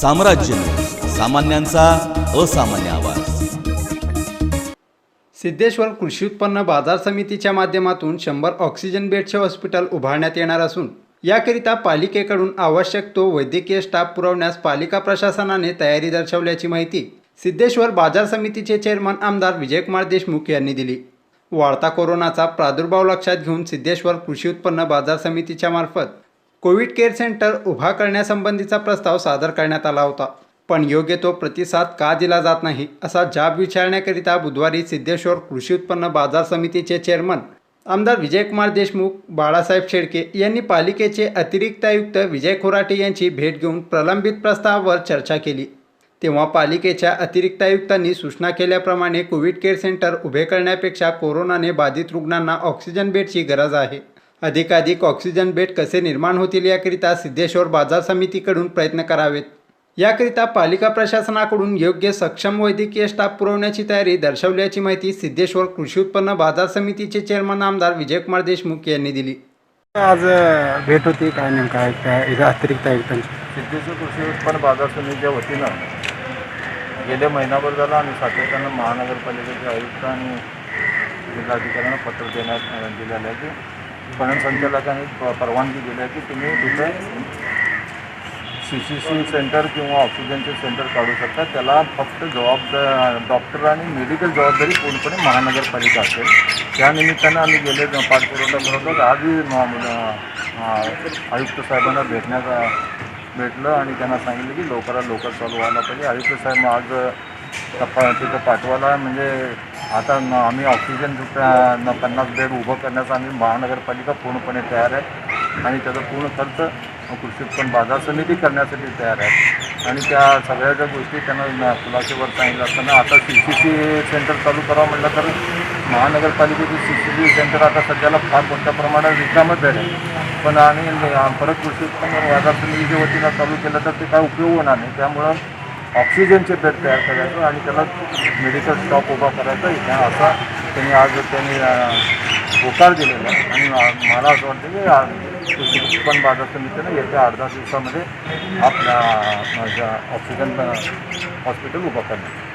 साम्राज्य सामान्यांचा असामान्य आवाज. सिद्धेश्वर कृषी उत्पन्न बाजार समितीच्या माध्यमातून शंभर ऑक्सिजन बेडचे हॉस्पिटल उभारण्यात येणार असून याकरिता पालिकेकडून आवश्यक तो वैद्यकीय स्टाफ पुरवण्यास पालिका प्रशासनाने तयारी दर्शवल्याची माहिती सिद्धेश्वर बाजार समितीचे चेअरमन आमदार विजयकुमार देशमुख यांनी दिली. वाढता कोरोनाचा प्रादुर्भाव लक्षात घेऊन सिद्धेश्वर कृषी उत्पन्न बाजार समितीच्या मार्फत कोविड केअर सेंटर उभा करण्यासंबंधीचा प्रस्ताव सादर करण्यात आला होता. पण योग्य तो प्रतिसाद का दिला जात नाही असा जाब विचारण्याकरिता बुधवारी सिद्धेश्वर कृषी उत्पन्न बाजार समितीचे चेअरमन आमदार विजयकुमार देशमुख बाळासाहेब शेडके यांनी पालिकेचे अतिरिक्त आयुक्त विजय खोराटे यांची भेट घेऊन प्रलंबित प्रस्तावावर चर्चा केली. तेव्हा पालिकेच्या अतिरिक्त आयुक्तांनी सूचना केल्याप्रमाणे कोविड केअर सेंटर उभे करण्यापेक्षा कोरोनाने बाधित रुग्णांना ऑक्सिजन बेडची गरज आहे. अधिकाधिक ऑक्सिजन बेड कसे निर्माण होतील याकरिता सिद्धेश्वर बाजार समितीकडून प्रयत्न करावेत. याकरिता पालिका प्रशासनाकडून योग्य सक्षम वैद्यकीय स्टाफ पुरवण्याची तयारी दर्शवल्याची माहिती सिद्धेश्वर कृषी उत्पन्न बाजार समितीचे चेअरमन आमदार विजयकुमार देशमुख यांनी दिली. आज भेट होती काय नेमकं आहे काय इथं अतिरिक्त आयुक्तांची. सिद्धेश्वर कृषी उत्पन्न बाजार समितीच्या वतीनं गेले महिनाभर झाला आम्ही सातत्यानं महानगरपालिकेचे आयुक्त आणि जिल्हाधिकाऱ्यांना पत्र देण्यात दिलेलं आहे. की पणन संचालकांनी परवानगी दिली आहे की तुम्ही तिथे सी सी सी सेंटर किंवा ऑक्सिजनचे सेंटर काढू शकता. त्याला फक्त जबाबदार डॉक्टर आणि मेडिकल जबाबदारी पूर्णपणे महानगरपालिका असेल. त्या निमित्तानं आम्ही गेले पाठपुरवठा करत आजही आयुक्त साहेबांना भेटण्याचा भेटलं आणि त्यांना सांगितलं की लवकरात लवकर चालू व्हायला पाहिजे. आयुक्त साहेब आज टप्पा तिथं पाठवायला म्हणजे आता न आम्ही ऑक्सिजन न पन्नास बेड उभं करण्याचा आम्ही महानगरपालिका पूर्णपणे तयार आहे. आणि त्याचा पूर्ण खर्च कृषी उत्पन्न बाजार समिती करण्यासाठी तयार आहे. आणि त्या सगळ्या ज्या गोष्टी त्यांना न- सांगितलं असताना आता सी सी सी सेंटर चालू करावं म्हटलं तर महानगरपालिकेचे सी सी सी सेंटर आता सध्याला फार मोठ्या प्रमाणात रिकामच आहे. पण आणि परत कृषी उत्पन्न बाजार समितीच्या वतीनं चालू केलं तर ते काय उपयोग होणार नाही. त्यामुळं ऑक्सिजनचे बेड तयार करायचं आणि त्याला मेडिकल स्टॉप उभा करायचा इथे. असा त्यांनी आज त्यांनी होकार दिलेला आहे. आणि मला असं वाटतं की आज उत्पन्न बाजार समितीनं येत्या आठ दहा दिवसामध्ये आपल्या माझ्या ऑक्सिजन हॉस्पिटल उभं करणार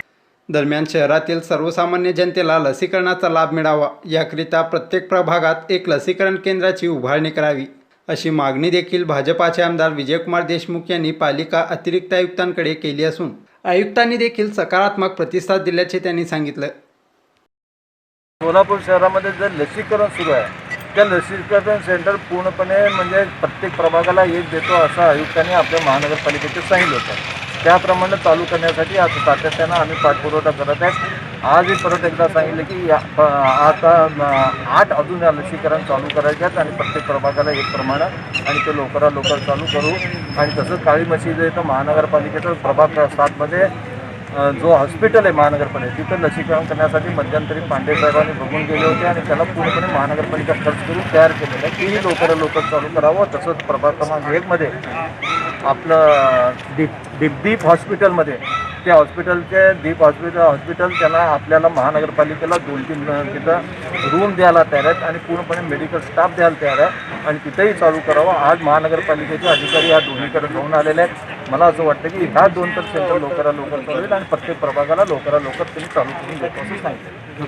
दरम्यान शहरातील सर्वसामान्य जनतेला लसीकरणाचा लाभ मिळावा याकरिता प्रत्येक प्रभागात एक लसीकरण केंद्राची उभारणी करावी. अशी मागणी देखील भाजपाचे आमदार विजयकुमार देशमुख यांनी पालिका अतिरिक्त आयुक्तांकडे केली असून आयुक्तांनी देखील सकारात्मक प्रतिसाद दिल्याचे त्यांनी सांगितलं. सोलापूर शहरामध्ये जे लसीकरण सुरू आहे त्या लसीकरण सेंटर पूर्णपणे म्हणजे प्रत्येक प्रभागाला एक देतो असं आयुक्तांनी आपल्या महानगरपालिकेचे सांगितलं होतं. त्याप्रमाणे चालू करण्यासाठी आज सातत्यानं आम्ही पाठपुरवठा करत आहे आजही परत एकदा सांगितलं की या प- आता आठ अजून या लसीकरण चालू करायचे आहेत आणि प्रत्येक प्रभागाला एक प्रमाण आणि ते लवकरात लवकर चालू करू. आणि तसंच काळी मशीद तर महानगरपालिकेचं प्रभाग सातमध्ये जो हॉस्पिटल आहे महानगरपालिका तिथं लसीकरण करण्यासाठी मध्यंतरी पांडे साहेबांनी बघून गेले होते आणि त्याला पूर्णपणे महानगरपालिका खर्च करून तयार केलेलं आहे. तेही लवकरात लवकर चालू करावं. तसंच प्रभाग क्रमांक एकमध्ये आपलं दीप दीपदीप हॉस्पिटलमध्ये त्या हॉस्पिटलचे दीप हॉस्पिटल हॉस्पिटल त्यांना आपल्याला महानगरपालिकेला दोन तीन तिथं रूम द्यायला तयार आहेत आणि पूर्णपणे मेडिकल स्टाफ द्यायला तयार आहे आणि तिथंही चालू करावं. आज महानगरपालिकेचे अधिकारी या दोन्हीकडे जाऊन आलेले आहेत. मला असं वाटतं की ह्या दोन तर सेंटर लवकरात लवकर चालू होईल आणि प्रत्येक प्रभागाला लवकरात लवकर तुम्ही चालू करून देतो असं सांगितलं